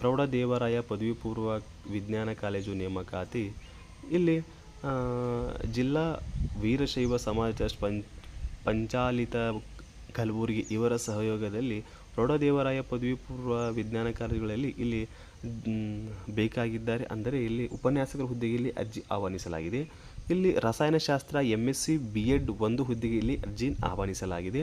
ಪ್ರೌಢದೇವರಾಯ ಪದವಿ ಪೂರ್ವ ವಿಜ್ಞಾನ ಕಾಲೇಜು ನೇಮಕಾತಿ. ಇಲ್ಲಿ ಜಿಲ್ಲಾ ವೀರಶೈವ ಸಮಾಜ ಪಂಚ್ ಪಂಚಾಲಿತ ಕಲಬುರಗಿ ಇವರ ಸಹಯೋಗದಲ್ಲಿ ಪ್ರೌಢದೇವರಾಯ ಪದವಿ ಪೂರ್ವ ವಿಜ್ಞಾನ ಕಾಲೇಜುಗಳಲ್ಲಿ ಇಲ್ಲಿ ಬೇಕಾಗಿದ್ದಾರೆ. ಅಂದರೆ ಇಲ್ಲಿ ಉಪನ್ಯಾಸಕರ ಹುದ್ದೆಗೆ ಇಲ್ಲಿ ಅರ್ಜಿ ಆಹ್ವಾನಿಸಲಾಗಿದೆ. ಇಲ್ಲಿ ರಸಾಯನಶಾಸ್ತ್ರ M S C B Ed ಒಂದು ಹುದ್ದೆಗೆ ಇಲ್ಲಿ ಅರ್ಜಿ ಆಹ್ವಾನಿಸಲಾಗಿದೆ.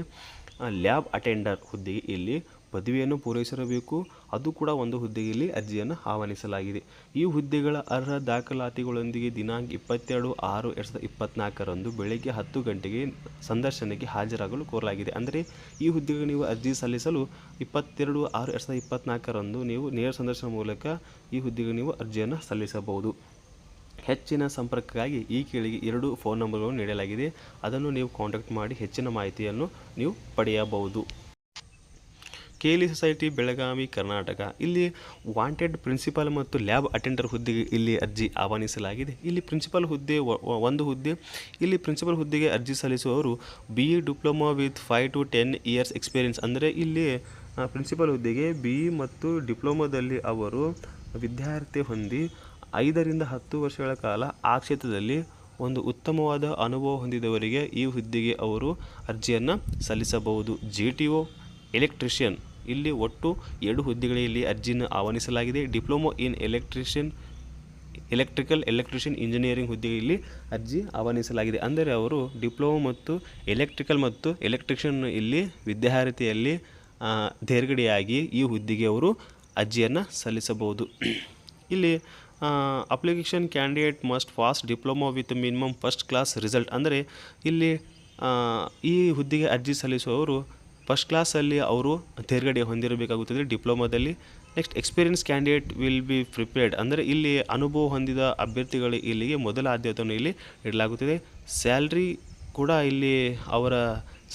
ಲ್ಯಾಬ್ ಅಟೆಂಡರ್ ಹುದ್ದೆಗೆ ಇಲ್ಲಿ ಪದವಿಯನ್ನು ಪೂರೈಸಿರಬೇಕು. ಅದು ಕೂಡ ಒಂದು ಹುದ್ದೆಯಲ್ಲಿ ಅರ್ಜಿಯನ್ನು ಆಹ್ವಾನಿಸಲಾಗಿದೆ. ಈ ಹುದ್ದೆಗಳ ಅರ್ಹ ದಾಖಲಾತಿಗಳೊಂದಿಗೆ ದಿನಾಂಕ ಇಪ್ಪತ್ತೆರಡು ಆರು ಎರಡು ಸಾವಿರದ ಇಪ್ಪತ್ತ್ನಾಲ್ಕರಂದು ಬೆಳಗ್ಗೆ ಹತ್ತು ಗಂಟೆಗೆ ಸಂದರ್ಶನಕ್ಕೆ ಹಾಜರಾಗಲು ಕೋರಲಾಗಿದೆ. ಅಂದರೆ ಈ ಹುದ್ದೆಗೆ ನೀವು ಅರ್ಜಿ ಸಲ್ಲಿಸಲು ಇಪ್ಪತ್ತೆರಡು ಆರು ಎರಡು ಸಾವಿರದ ಇಪ್ಪತ್ತ್ನಾಲ್ಕರಂದು ನೀವು ನೇರ ಸಂದರ್ಶನ ಮೂಲಕ ಈ ಹುದ್ದೆಗೆ ನೀವು ಅರ್ಜಿಯನ್ನು ಸಲ್ಲಿಸಬಹುದು. ಹೆಚ್ಚಿನ ಸಂಪರ್ಕಕ್ಕಾಗಿ ಈ ಕೇಳಿಗೆ ಎರಡು ಫೋನ್ ನಂಬರ್ಗಳನ್ನು ನೀಡಲಾಗಿದೆ. ಅದನ್ನು ನೀವು ಕಾಂಟ್ಯಾಕ್ಟ್ ಮಾಡಿ ಹೆಚ್ಚಿನ ಮಾಹಿತಿಯನ್ನು ನೀವು ಪಡೆಯಬಹುದು. ಕೇಲಿ ಸೊಸೈಟಿ, ಬೆಳಗಾವಿ, ಕರ್ನಾಟಕ. ಇಲ್ಲಿ ವಾಂಟೆಡ್ ಪ್ರಿನ್ಸಿಪಾಲ್ ಮತ್ತು ಲ್ಯಾಬ್ ಅಟೆಂಡರ್ ಹುದ್ದೆಗೆ ಇಲ್ಲಿ ಅರ್ಜಿ ಆಹ್ವಾನಿಸಲಾಗಿದೆ. ಇಲ್ಲಿ ಪ್ರಿನ್ಸಿಪಾಲ್ ಹುದ್ದೆ ಒಂದು ಹುದ್ದೆ. ಇಲ್ಲಿ ಪ್ರಿನ್ಸಿಪಲ್ ಹುದ್ದೆಗೆ ಅರ್ಜಿ ಸಲ್ಲಿಸುವವರು B E diploma with five to ten years experience ಅಂದರೆ ಇಲ್ಲಿ ಪ್ರಿನ್ಸಿಪಲ್ ಹುದ್ದೆಗೆ ಬಿ ಇ ಮತ್ತು ಡಿಪ್ಲೊಮಾದಲ್ಲಿ ಅವರು ವಿದ್ಯಾರ್ಥಿ ಹೊಂದಿ ಐದರಿಂದ ಹತ್ತು ವರ್ಷಗಳ ಕಾಲ ಆ ಕ್ಷೇತ್ರದಲ್ಲಿ ಒಂದು ಉತ್ತಮವಾದ ಅನುಭವ ಹೊಂದಿದವರಿಗೆ ಈ ಹುದ್ದೆಗೆ ಅವರು ಅರ್ಜಿಯನ್ನು ಸಲ್ಲಿಸಬಹುದು. ಜಿ ಟಿ ಒ ಎಲೆಕ್ಟ್ರಿಷಿಯನ್ ಇಲ್ಲಿ ಒಟ್ಟು ಎರಡು ಹುದ್ದೆಗಳಿಗೆ ಇಲ್ಲಿ ಅರ್ಜಿಯನ್ನು ಆಹ್ವಾನಿಸಲಾಗಿದೆ. Diploma in electrician, electrical electrician engineering ಹುದ್ದೆಯಲ್ಲಿ ಅರ್ಜಿ ಆಹ್ವಾನಿಸಲಾಗಿದೆ. ಅಂದರೆ ಅವರು ಡಿಪ್ಲೊಮೊ ಮತ್ತು ಎಲೆಕ್ಟ್ರಿಕಲ್ ಮತ್ತು ಎಲೆಕ್ಟ್ರಿಷಿಯನ್ ಇಲ್ಲಿ ವಿದ್ಯಾರ್ಥಿಯಲ್ಲಿ ತೇರ್ಗಡೆಯಾಗಿ ಈ ಹುದ್ದೆಗೆ ಅವರು ಅರ್ಜಿಯನ್ನು ಸಲ್ಲಿಸಬಹುದು. ಇಲ್ಲಿ application candidate must fast diploma with minimum first class result. ಅಂದರೆ ಇಲ್ಲಿ ಈ ಹುದ್ದೆಗೆ ಅರ್ಜಿ ಸಲ್ಲಿಸುವವರು ಫಸ್ಟ್ ಕ್ಲಾಸಲ್ಲಿ ಅವರು ತೇರ್ಗಡೆ ಹೊಂದಿರಬೇಕಾಗುತ್ತದೆ ಡಿಪ್ಲೊಮಾದಲ್ಲಿ. Next experience candidate will be prepared ಅಂದರೆ ಇಲ್ಲಿ ಅನುಭವ ಹೊಂದಿದ ಅಭ್ಯರ್ಥಿಗಳು ಇಲ್ಲಿಗೆ ಮೊದಲ ಆದ್ಯತೆಯನ್ನು ಇಲ್ಲಿ ನೀಡಲಾಗುತ್ತದೆ. ಸ್ಯಾಲ್ರಿ ಕೂಡ ಇಲ್ಲಿ ಅವರ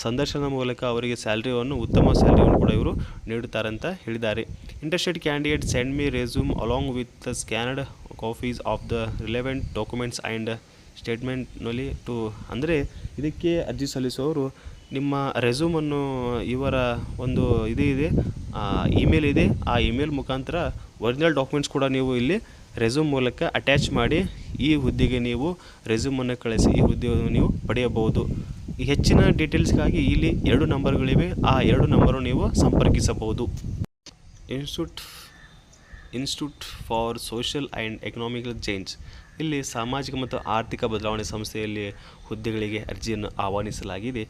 ಸಂದರ್ಶನ ಮೂಲಕ ಅವರಿಗೆ ಸ್ಯಾಲ್ರಿಯನ್ನು ಉತ್ತಮ ಸ್ಯಾಲ್ರಿಯನ್ನು ಕೂಡ ಇವರು ನೀಡುತ್ತಾರೆ ಅಂತ ಹೇಳಿದ್ದಾರೆ. Interested candidate send me resume along with the scanned copies of the relevant documents and ಸ್ಟೇಟ್ಮೆಂಟ್ನಲ್ಲಿ to ಅಂದರೆ ಇದಕ್ಕೆ ಅರ್ಜಿ ಸಲ್ಲಿಸುವವರು ನಿಮ್ಮ ರೆಸ್ಯೂಮನ್ನು ಇವರ ಒಂದು ಇದು ಇದೆ ಇಮೇಲ್ ಇದೆ. ಆ ಇಮೇಲ್ ಮುಖಾಂತರ ಒರಿಜಿನಲ್ ಡಾಕ್ಯುಮೆಂಟ್ಸ್ ಕೂಡ ನೀವು ಇಲ್ಲಿ ರೆಸ್ಯೂಮ್ ಮೂಲಕ ಅಟ್ಯಾಚ್ ಮಾಡಿ ಈ ಹುದ್ದೆಗೆ ನೀವು ರೆಸ್ಯೂಮನ್ನು ಕಳಿಸಿ ಈ ಹುದ್ದೆಯನ್ನು ನೀವು ಪಡೆಯಬಹುದು. ಹೆಚ್ಚಿನ ಡೀಟೇಲ್ಸ್ಗಾಗಿ ಇಲ್ಲಿ ಎರಡು ನಂಬರ್ಗಳಿವೆ. ಆ ಎರಡು ನಂಬರು ನೀವು ಸಂಪರ್ಕಿಸಬಹುದು. Institute institute for social and economical change. ಇಲ್ಲಿ ಸಾಮಾಜಿಕ ಮತ್ತು ಆರ್ಥಿಕ ಬದಲಾವಣೆ ಸಂಸ್ಥೆಯಲ್ಲಿ ಹುದ್ದೆಗಳಿಗೆ ಅರ್ಜಿಯನ್ನು ಆಹ್ವಾನಿಸಲಾಗಿದೆ.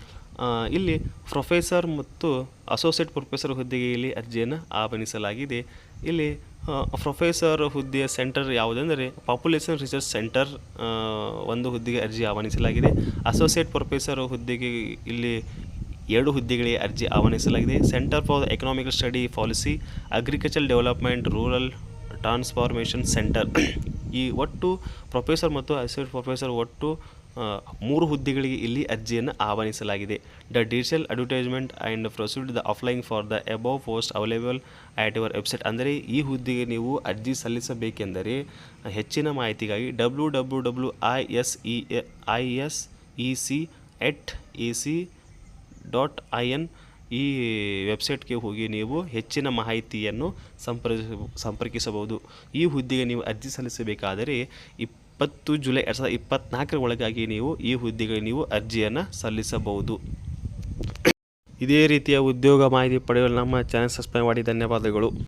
ಇಲ್ಲಿ ಪ್ರೊಫೆಸರ್ ಮತ್ತು ಅಸೋಸಿಯೇಟ್ ಪ್ರೊಫೆಸರ್ ಹುದ್ದೆಗೆ ಇಲ್ಲಿ ಅರ್ಜಿಯನ್ನು ಆಹ್ವಾನಿಸಲಾಗಿದೆ. ಇಲ್ಲಿ ಪ್ರೊಫೆಸರ್ ಹುದ್ದೆಯ ಸೆಂಟರ್ ಯಾವುದೆಂದರೆ ಪಾಪ್ಯುಲೇಷನ್ ರಿಸರ್ಚ್ ಸೆಂಟರ್ ಒಂದು ಹುದ್ದೆಗೆ ಅರ್ಜಿ ಆಹ್ವಾನಿಸಲಾಗಿದೆ. ಅಸೋಸಿಯೇಟ್ ಪ್ರೊಫೆಸರ್ ಹುದ್ದೆಗೆ ಇಲ್ಲಿ ಎರಡು ಹುದ್ದೆಗಳಿಗೆ ಅರ್ಜಿ ಆಹ್ವಾನಿಸಲಾಗಿದೆ. Centre for economical study policy, agriculture development, rural transformation centre. ಈ ಒಟ್ಟು ಪ್ರೊಫೆಸರ್ ಮತ್ತು ಅಸೋಸಿಯೇಟ್ ಪ್ರೊಫೆಸರ್ ಒಟ್ಟು ಮೂರು ಹುದ್ದೆಗಳಿಗೆ ಇಲ್ಲಿ ಅರ್ಜಿಯನ್ನು ಆಹ್ವಾನಿಸಲಾಗಿದೆ. The digital advertisement and proceed the applying for the above post available at your website. ಅಂದರೆ ಈ ಹುದ್ದೆಗೆ ನೀವು ಅರ್ಜಿ ಸಲ್ಲಿಸಬೇಕೆಂದರೆ ಹೆಚ್ಚಿನ ಮಾಹಿತಿಗಾಗಿ W W W I S E I S E C at A C dot I N ಈ ವೆಬ್ಸೈಟ್ಗೆ ಹೋಗಿ ನೀವು ಹೆಚ್ಚಿನ ಮಾಹಿತಿಯನ್ನು ಸಂಪರ್ಕ ಸಂಪರ್ಕಿಸಬಹುದು. ಈ ಹುದ್ದೆಗೆ ನೀವು ಅರ್ಜಿ ಸಲ್ಲಿಸಬೇಕಾದರೆ ಇಪ್ಪತ್ತು ಜುಲೈ ಎರಡು ಸಾವಿರದ ಇಪ್ಪತ್ತ್ನಾಲ್ಕರ ಒಳಗಾಗಿ ನೀವು ಈ ಹುದ್ದೆಗೆ ನೀವು ಅರ್ಜಿಯನ್ನು ಸಲ್ಲಿಸಬಹುದು. ಇದೇ ರೀತಿಯ ಉದ್ಯೋಗ ಮಾಹಿತಿ ಪಡೆಯಲು ನಮ್ಮ ಚಾನಲ್ ಸಬ್ಸ್ಕ್ರೈಬ್ ಮಾಡಿ. ಧನ್ಯವಾದಗಳು.